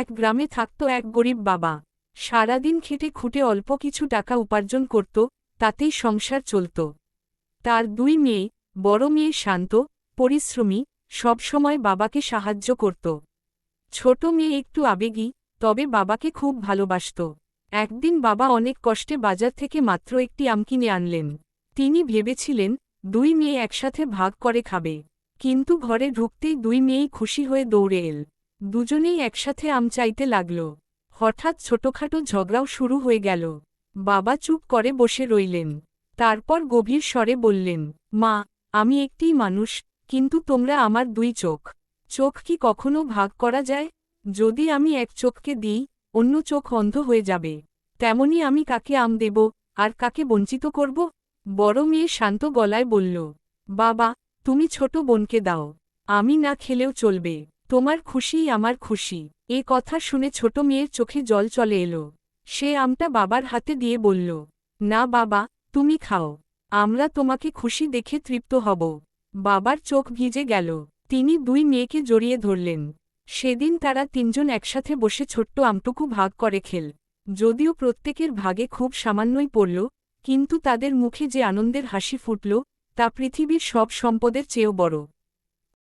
এক গ্রামে থাকত এক গরিব বাবা। সারাদিন খেটে খুঁটে অল্প কিছু টাকা উপার্জন করত, তাতেই সংসার চলত। তার দুই মেয়ে, বড় মেয়ে শান্ত, পরিশ্রমী সবসময় বাবাকে সাহায্য করত। ছোট মেয়ে একটু আবেগী, তবে বাবাকে খুব ভালোবাসত। একদিন বাবা অনেক কষ্টে বাজার থেকে মাত্র একটি আম কিনে আনলেন। তিনি ভেবেছিলেন, দুই মেয়ে একসাথে ভাগ করে খাবে। কিন্তু ঘরে ঢুকতেই দুই মেয়েই খুশি হয়ে দৌড়ে এল। দুজনেই একসাথে আম চাইতে লাগল। হঠাৎ ছোটখাটো ঝগড়াও শুরু হয়ে গেল। বাবা চুপ করে বসে রইলেন। তারপর গভীর স্বরে বললেন, মা, আমি একটিই মানুষ, কিন্তু তোমরা আমার দুই চোখ। চোখ কি কখনো ভাগ করা যায়? যদি আমি এক চোখকে দিই, অন্য চোখ অন্ধ হয়ে যাবে। তেমনি আমি কাকে আম দেব, আর কাকে বঞ্চিত করব? বড় মেয়ে শান্ত গলায় বলল, বাবা, তুমি ছোট বোনকে দাও। আমি না খেলেও চলবে। তোমার খুশিই আমার খুশি। এ কথা শুনে ছোট মেয়ের চোখে জল চলে এলো। সে আমটা বাবার হাতে দিয়ে বলল, না বাবা, তুমি খাও। আমরা তোমাকে খুশি দেখে তৃপ্ত হব। বাবার চোখ ভিজে গেল। তিনি দুই মেয়েকে জড়িয়ে ধরলেন। সেদিন তারা তিনজন একসাথে বসে ছোট্ট আমটুকু ভাগ করে খেল। যদিও প্রত্যেকের ভাগে খুব সামান্যই পড়ল, কিন্তু তাদের মুখে যে আনন্দের হাসি ফুটল, তা পৃথিবীর সব সম্পদের চেয়েও বড়।